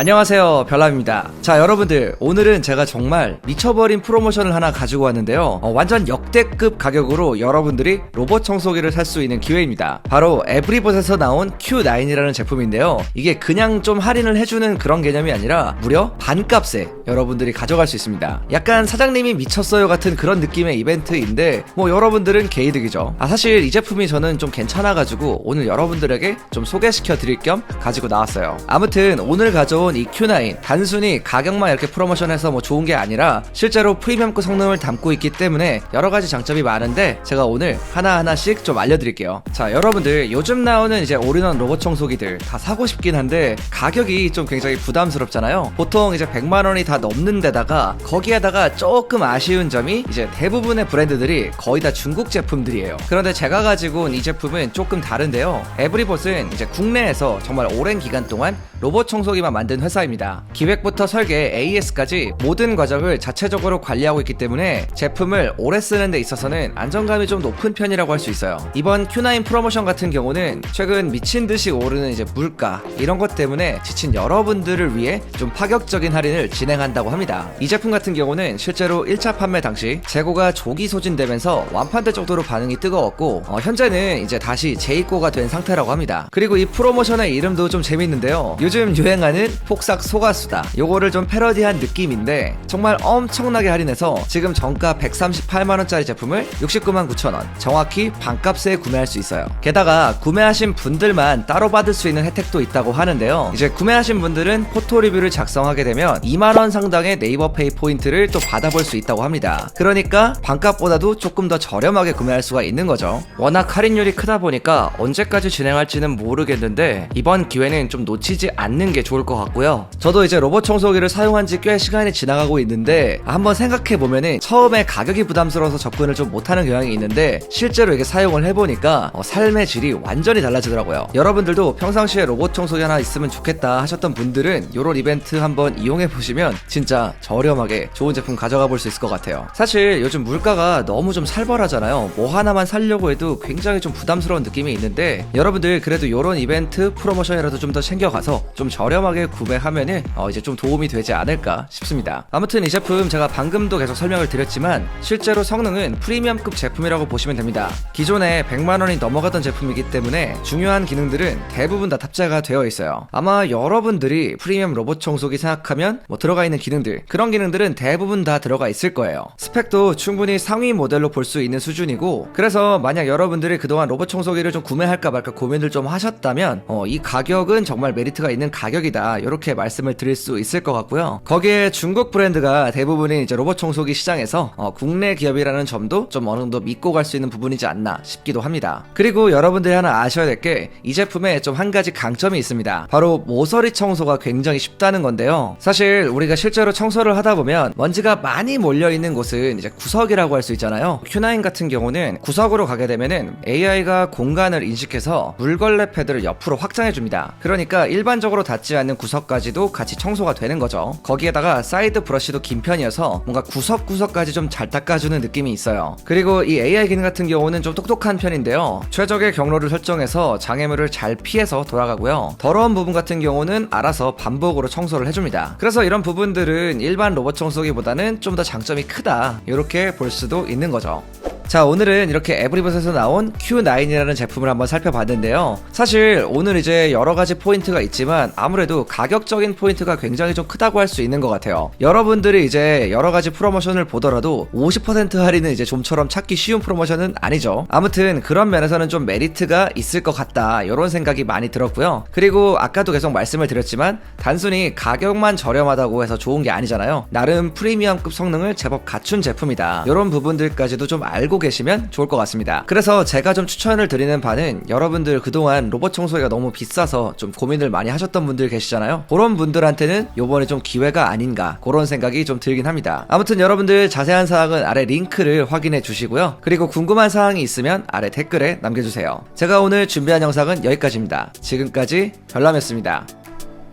안녕하세요 별남입니다. 자 여러분들 오늘은 제가 정말 미쳐버린 프로모션을 하나 가지고 왔는데요. 어, 완전 역대급 가격으로 여러분들이 로봇 청소기를 살 수 있는 기회입니다. 바로 에브리봇에서 나온 Q9이라는 제품인데요. 이게 그냥 좀 할인을 해주는 그런 개념이 아니라 무려 반값에 여러분들이 가져갈 수 있습니다. 약간 사장님이 미쳤어요 같은 그런 느낌의 이벤트인데 뭐 여러분들은 개이득이죠. 아 사실 이 제품이 저는 좀 괜찮아가지고 오늘 여러분들에게 좀 소개시켜 드릴 겸 가지고 나왔어요. 아무튼 오늘 가져온 이 Q9 단순히 가격만 이렇게 프로모션해서 뭐 좋은 게 아니라 실제로 프리미엄급 성능을 담고 있기 때문에 여러 가지 장점이 많은데 제가 오늘 하나하나씩 좀 알려드릴게요. 자 여러분들 요즘 나오는 이제 올인원 로봇 청소기들 다 사고 싶긴 한데 가격이 좀 굉장히 부담스럽잖아요. 보통 이제 100만 원이 다 넘는 데다가 거기에다가 조금 아쉬운 점이 이제 대부분의 브랜드들이 거의 다 중국 제품들이에요. 그런데 제가 가지고 온 이 제품은 조금 다른데요. 에브리봇은 이제 국내에서 정말 오랜 기간 동안 로봇 청소기만 만든 회사입니다. 기획부터 설계, AS까지 모든 과정을 자체적으로 관리하고 있기 때문에 제품을 오래 쓰는 데 있어서는 안정감이 좀 높은 편이라고 할 수 있어요. 이번 Q9 프로모션 같은 경우는 최근 미친 듯이 오르는 이제 물가 이런 것 때문에 지친 여러분들을 위해 좀 파격적인 할인을 진행한다고 합니다. 이 제품 같은 경우는 실제로 1차 판매 당시 재고가 조기 소진되면서 완판될 정도로 반응이 뜨거웠고 어, 현재는 이제 다시 재입고가 된 상태라고 합니다. 그리고 이 프로모션의 이름도 좀 재밌는데요. 요즘 유행하는 폭삭 소가수다. 요거를 좀 패러디한 느낌인데 정말 엄청나게 할인해서 지금 정가 138만원짜리 제품을 69만 9천원 정확히 반값에 구매할 수 있어요. 게다가 구매하신 분들만 따로 받을 수 있는 혜택도 있다고 하는데요. 이제 구매하신 분들은 포토 리뷰를 작성하게 되면 2만원 상당의 네이버 페이 포인트를 또 받아볼 수 있다고 합니다. 그러니까 반값보다도 조금 더 저렴하게 구매할 수가 있는 거죠. 워낙 할인율이 크다 보니까 언제까지 진행할지는 모르겠는데 이번 기회는 좀 놓치지 않는 게 좋을 것 같고요. 저도 이제 로봇 청소기를 사용한 지 꽤 시간이 지나가고 있는데 한번 생각해 보면은 처음에 가격이 부담스러워서 접근을 좀 못하는 경향이 있는데 실제로 이게 사용을 해보니까 어, 삶의 질이 완전히 달라지더라고요. 여러분들도 평상시에 로봇 청소기 하나 있으면 좋겠다 하셨던 분들은 이런 이벤트 한번 이용해 보시면 진짜 저렴하게 좋은 제품 가져가 볼 수 있을 것 같아요. 사실 요즘 물가가 너무 좀 살벌하잖아요. 뭐 하나만 살려고 해도 굉장히 좀 부담스러운 느낌이 있는데 여러분들 그래도 이런 이벤트 프로모션이라도 좀 더 챙겨가서 좀 저렴하게 구매하면은 어, 이제 좀 도움이 되지 않을까 싶습니다. 아무튼 이 제품 제가 방금도 계속 설명을 드렸지만 실제로 성능은 프리미엄급 제품이라고 보시면 됩니다. 기존에 100만 원이 넘어가던 제품이기 때문에 중요한 기능들은 대부분 다 탑재가 되어 있어요. 아마 여러분들이 프리미엄 로봇 청소기 생각하면 뭐 들어가 있는 기능들 그런 기능들은 대부분 다 들어가 있을 거예요. 스펙도 충분히 상위 모델로 볼 수 있는 수준이고 그래서 만약 여러분들이 그동안 로봇 청소기를 좀 구매할까 말까 고민을 좀 하셨다면 어, 이 가격은 정말 메리트가 있는 가격이다 이렇게 말씀을 드릴 수 있을 것 같고요. 거기에 중국 브랜드가 대부분이 이제 로봇 청소기 시장에서 어, 국내 기업이라는 점도 좀 어느 정도 믿고 갈 수 있는 부분이지 않나 싶기도 합니다. 그리고 여러분들이 하나 아셔야 될 게 이 제품에 좀 한 가지 강점이 있습니다. 바로 모서리 청소가 굉장히 쉽다는 건데요. 사실 우리가 실제로 청소를 하다 보면 먼지가 많이 몰려 있는 곳은 이제 구석이라고 할 수 있잖아요. Q9 같은 경우는 구석으로 가게 되면은 AI가 공간을 인식해서 물걸레 패드를 옆으로 확장해 줍니다. 그러니까 일반적으로 닿지 않는 구석까지도 같이 청소가 되는 거죠. 거기에다가 사이드 브러쉬도 긴 편이어서 뭔가 구석구석까지 좀 잘 닦아주는 느낌이 있어요. 그리고 이 AI 기능 같은 경우는 좀 똑똑한 편인데요. 최적의 경로를 설정해서 장애물을 잘 피해서 돌아가고요. 더러운 부분 같은 경우는 알아서 반복으로 청소를 해줍니다. 그래서 이런 부분들은 일반 로봇 청소기보다는 좀 더 장점이 크다. 이렇게 볼 수도 있는 거죠. 자 오늘은 이렇게 에브리봇에서 나온 Q9이라는 제품을 한번 살펴봤는데요. 사실 오늘 이제 여러가지 포인트가 있지만 아무래도 가격적인 포인트가 굉장히 좀 크다고 할 수 있는 것 같아요. 여러분들이 이제 여러가지 프로모션을 보더라도 50% 할인은 이제 좀처럼 찾기 쉬운 프로모션은 아니죠. 아무튼 그런 면에서는 좀 메리트가 있을 것 같다. 이런 생각이 많이 들었고요. 그리고 아까도 계속 말씀을 드렸지만 단순히 가격만 저렴하다고 해서 좋은 게 아니잖아요. 나름 프리미엄급 성능을 제법 갖춘 제품이다. 이런 부분들까지도 좀 알고 계시면 좋을 것 같습니다. 그래서 제가 좀 추천을 드리는 바는 여러분들 그동안 로봇 청소기가 너무 비싸서 좀 고민을 많이 하셨던 분들 계시잖아요. 그런 분들한테는 요번에 좀 기회가 아닌가 그런 생각이 좀 들긴 합니다. 아무튼 여러분들 자세한 사항은 아래 링크를 확인해 주시고요. 그리고 궁금한 사항이 있으면 아래 댓글에 남겨주세요. 제가 오늘 준비한 영상은 여기까지입니다. 지금까지 별남이었습니다.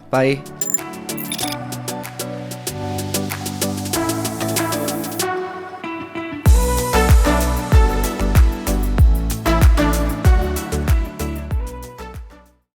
빠이.